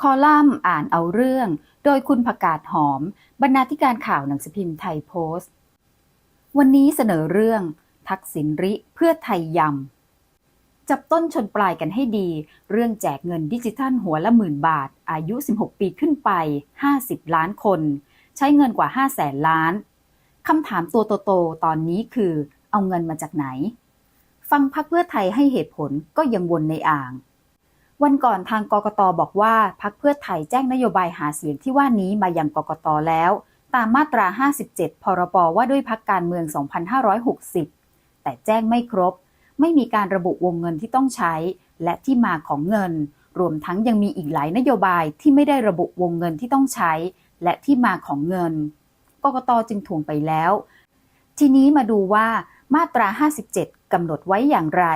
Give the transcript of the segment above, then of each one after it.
คอลัมน์อ่านเอาเรื่อง โดยคุณประกาศหอม บรรณาธิการข่าวหนังสือพิมพ์ไทยโพสต์ วันนี้เสนอเรื่อง ทักษิณริเพื่อไทยยำ จับต้นชนปลายกันให้ดี เรื่องแจกเงินดิจิทัลหัวละหมื่นบาท อายุ 16 ปีขึ้นไป 50 ล้านคน ใช้เงินกว่า5แสนล้านคำถามตัวโตๆตอนนี้คือ เอาเงินมาจากไหน ฟังพักเพื่อไทยให้เหตุผลก็ยังวนในอ่าง วันก่อนทางกกตบอกว่าพักเพื่อไทยแจ้งนโยบายหาเสียงที่ว่านี้มายังกกตแล้ว ตามมาตรา 57 พรบว่าด้วยพักการเมือง 2560 แต่แจ้งไม่ครบ ไม่มีการระบุวงเงินที่ต้องใช้ และที่มาของเงิน รวมทั้งยังมีอีกหลายนโยบายที่ไม่ได้ระบุวงเงินที่ต้องใช้ และที่มาของเงิน กกตจึงทวงไปแล้ว ทีนี้มาดูว่ามาตรา 57กำหนดไว้อย่างไร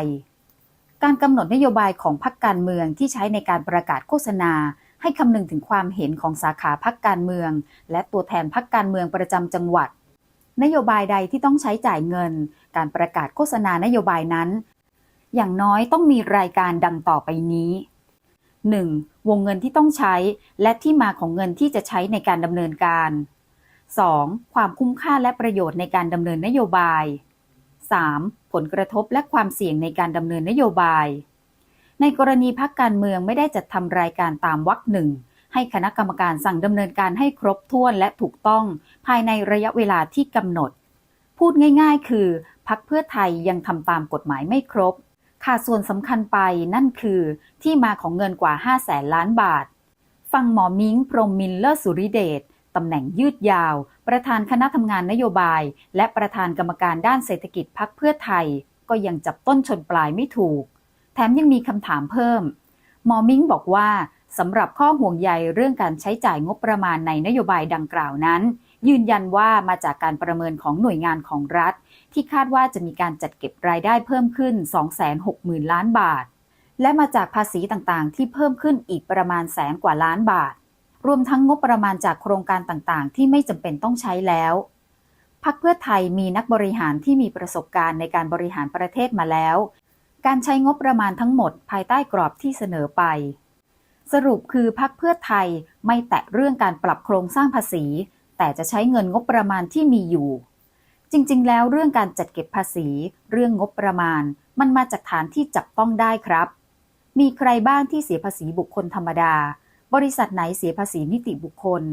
การกำหนดนโยบายของพรรคการเมืองที่ใช้ในการประกาศโฆษณา ให้คำนึงถึงความเห็นของสาขาพรรคการเมือง และตัวแทนพรรคการเมืองประจำจังหวัด นโยบายใดที่ต้องใช้จ่ายเงิน การประกาศโฆษณานโยบายนั้น อย่างน้อยต้องมีรายการดังต่อไปนี้ 1. วงเงินที่ต้องใช้และที่มาของเงินที่จะใช้ในการดำเนินการ 2. ความคุ้มค่าและประโยชน์ในการดำเนินนโยบาย 3. ผลกระทบและความเสี่ยงในการดำเนินนโยบาย ในกรณีพักการเมืองไม่ได้จัดทำรายการตามวรรคหนึ่งให้คณะกรรมการสั่งดำเนินการให้ครบถ้วนและถูกต้อง ภายในระยะเวลาที่กำหนด พูดง่ายๆ คือ พักเพื่อไทยยังทำตามกฎหมายไม่ครบขาดส่วนสำคัญไปนั่นคือ ที่มาของเงินกว่า5แสนล้านบาท ฟังหมอมิงพรหมมินเลอร์สุริเดช ตำแหน่งยืดยาว ประธานคณะทำงานนโยบาย และประธานกรรมการด้านเศรษฐกิจพักเพื่อไทย ก็ยังจับต้นชนปลายไม่ถูก แถมยังมีคำถามเพิ่มหมอมิ้งบอกว่าสำหรับข้อห่วงใยเรื่องการใช้จ่ายงบประมาณในนโยบายดังกล่าวนั้น ยืนยันว่ามาจากการประเมินของหน่วยงานของรัฐ ที่คาดว่าจะมีการจัดเก็บรายได้เพิ่มขึ้น 260,000 ล้านบาท และมาจากภาษีต่างๆ ที่เพิ่มขึ้นอีกประมาณแสนกว่าล้านบาท รวมทั้งงบประมาณจากโครงการต่างๆ ที่ไม่จำเป็นต้องใช้แล้วพักเพื่อไทยมีนักบริหารที่มีประสบการณ์ในการบริหารประเทศมาแล้ว การใช้งบประมาณทั้งหมดภายใต้กรอบที่เสนอไป สรุปคือพักเพื่อไทยไม่แตะเรื่องการปรับโครงสร้างภาษี แต่จะใช้เงินงบประมาณที่มีอยู่ จริงๆ แล้วเรื่องการจัดเก็บภาษี เรื่องงบประมาณ มันมาจากฐานที่จับต้องได้ครับ มีใครบ้างที่เสียภาษีบุคคลธรรมดา บริษัทไหนเสียภาษีนิติบุคคล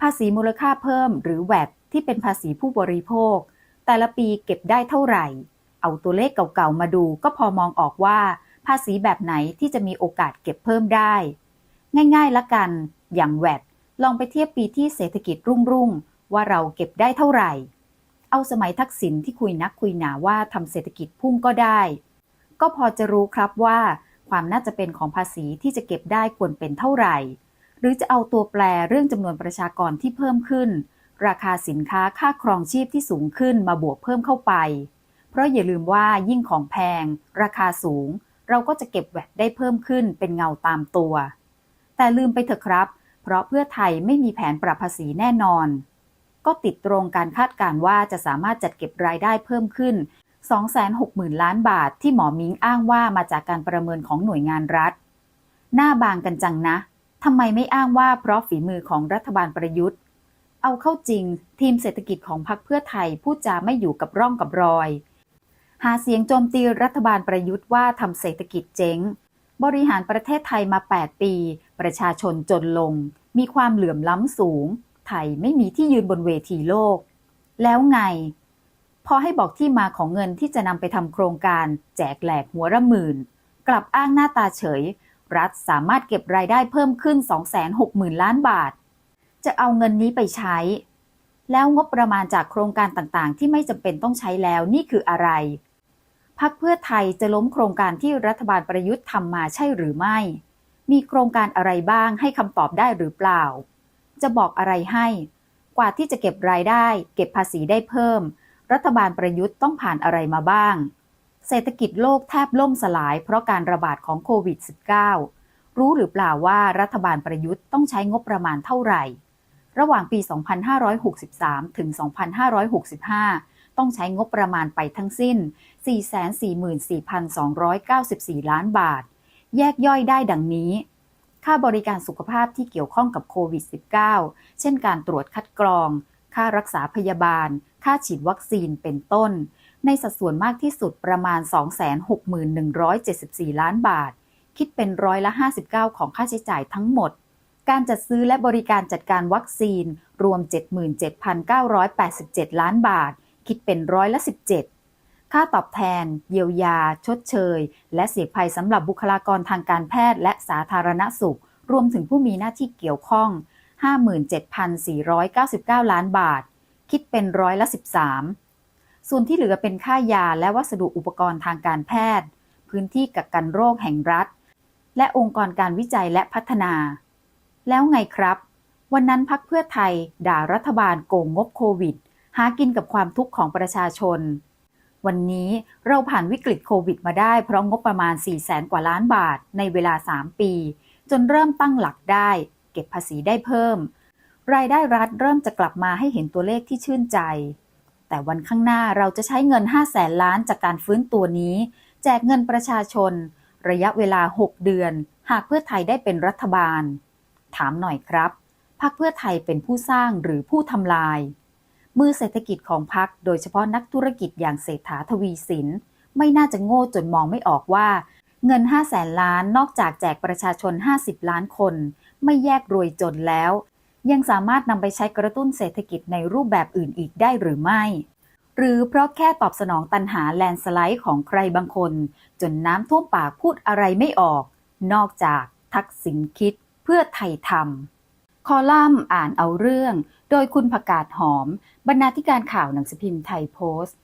ภาษีมูลค่าเพิ่มหรือแวดที่เป็นภาษีผู้บริโภค แต่ละปีเก็บได้เท่าไหร่ เอาตัวเลขเก่าๆมาดูก็พอมองออกว่า ภาษีแบบไหนที่จะมีโอกาสเก็บเพิ่มได้ ง่ายๆละกัน อย่างแวดลองไปเทียบปีที่เศรษฐกิจรุ่งๆว่าเราเก็บได้เท่าไหร่ เอาสมัยทักษิณที่คุยนักคุยหนาว่าทำเศรษฐกิจพุ่งก็ได้ ก็พอจะรู้ครับว่า ความน่าจะเป็นของภาษีที่จะเก็บได้ควรเป็นเท่าไหร่ หรือจะเอาตัวแปรเรื่องจำนวนประชากรที่เพิ่มขึ้น ราคาสินค้าค่าครองชีพที่สูงขึ้นมาบวกเพิ่มเข้าไป เพราะอย่าลืมว่ายิ่งของแพง ราคาสูง เราก็จะเก็บแวดได้เพิ่มขึ้นเป็นเงาตามตัว แต่ลืมไปเถอะครับ เพราะเพื่อไทยไม่มีแผนปรับภาษีแน่นอนก็ติดตรงการคาดการณ์ว่าจะสามารถจัดเก็บรายได้เพิ่มขึ้น 260,000 ล้านบาทที่หมอมิงอ้างว่ามาจากการประเมินของหน่วยงานรัฐ หน้าบางกันจังนะทำไมไม่อ้างว่าเพราะฝีมือของรัฐบาลประยุทธ์ เอาเข้าจริง ทีมเศรษฐกิจของพรรคเพื่อไทยพูดจาไม่อยู่กับร่องกับรอย หาเสียงโจมตีรัฐบาลประยุทธ์ว่าทำเศรษฐกิจเจ๊ง บริหารประเทศไทยมา 8 ปี ประชาชนจนลง มีความเหลื่อมล้ำสูง ไทยไม่มีที่ยืนบนเวทีโลก แล้วไง พอให้บอกที่มาของเงินที่จะนำไปทำโครงการ แจกแหลกหัวละหมื่น กลับอ้างหน้าตาเฉย รัฐสามารถเก็บรายได้เพิ่มขึ้น 260,000 ล้านบาท จะเอาเงินนี้ไปใช้ แล้วงบประมาณจากโครงการต่างๆ ที่ไม่จำเป็นต้องใช้แล้วนี่คืออะไรพักเพื่อไทยจะล้มโครงการที่รัฐบาลประยุทธ์ทำมาใช่หรือไม่ มีโครงการอะไรบ้างให้คำตอบได้หรือเปล่า จะบอกอะไรให้ กว่าที่จะเก็บรายได้ เก็บภาษีได้เพิ่ม รัฐบาลประยุทธ์ต้องผ่านอะไรมาบ้าง เศรษฐกิจโลกแทบล่มสลายเพราะการระบาดของโควิด -19 รู้หรือเปล่าว่ารัฐบาลประยุทธ์ต้องใช้งบประมาณเท่าไหร่ ระหว่างปี 2563 ถึง 2565 ต้องใช้งบประมาณไปทั้งสิ้น 444,294 ล้านบาท แยกย่อยได้ดังนี้ค่าบริการสุขภาพที่เกี่ยวข้องกับโควิด -19 เช่นการตรวจคัดกรอง ค่ารักษาพยาบาล ค่าฉีดวัคซีนเป็นต้น ในสัดส่วนมากที่สุดประมาณ 261,74 ล้านบาท คิดเป็นร้อยละ 59 ของค่าใช้จ่ายทั้งหมด การจัดซื้อและบริการจัดการวัคซีนรวม 77,987 ล้านบาท คิดเป็นร้อยละ 17ค่าตอบแทน เยียวยา ชดเชย และเสียภัยสำหรับบุคลากรทางการแพทย์และสาธารณสุข รวมถึงผู้มีหน้าที่เกี่ยวข้อง 57,499 ล้านบาท คิดเป็นร้อยละ 13 ส่วนที่เหลือเป็นค่ายาและวัสดุอุปกรณ์ทางการแพทย์ พื้นที่กักกันโรคแห่งรัฐ และองค์กรการวิจัยและพัฒนา แล้วไงครับ วันนั้นพักเพื่อไทย ด่ารัฐบาลโกงงบโควิด หากินกับความทุกข์ของประชาชน วันนี้เราผ่านวิกฤตโควิดมาได้เพราะงบประมาณ4แสนกว่าล้านบาทในเวลา 3 ปี จนเริ่มตั้งหลักได้ เก็บภาษีได้เพิ่ม รายได้รัฐเริ่มจะกลับมาให้เห็นตัวเลขที่ชื่นใจ แต่วันข้างหน้าเราจะใช้เงิน5แสนล้านจากการฟื้นตัวนี้ แจกเงินประชาชน ระยะเวลา 6 เดือน หากเพื่อไทยได้เป็นรัฐบาล ถามหน่อยครับพักเพื่อไทยเป็นผู้สร้างหรือผู้ทำลาย มือเศรษฐกิจของพักโดยเฉพาะนักธุรกิจอย่างเศรษฐาทวีสิน ไม่น่าจะโง่จนมองไม่ออกว่า เงิน5แสนล้านนอกจากแจกประชาชน 50 ล้านคน ไม่แยกรวยจนแล้ว ยังสามารถนำไปใช้กระตุ้นเศรษฐกิจในรูปแบบอื่นอีกได้หรือไม่ หรือเพราะแค่ตอบสนองตันหาแลนสไลด์ของใครบางคน จนน้ำท่วมปากพูดอะไรไม่ออก นอกจากทักษิณคิดเพื่อไทยทำคอลัมน์อ่านเอาเรื่อง โดยคุณประกาศหอม บรรณาธิการข่าวหนังสือพิมพ์ไทยโพสต์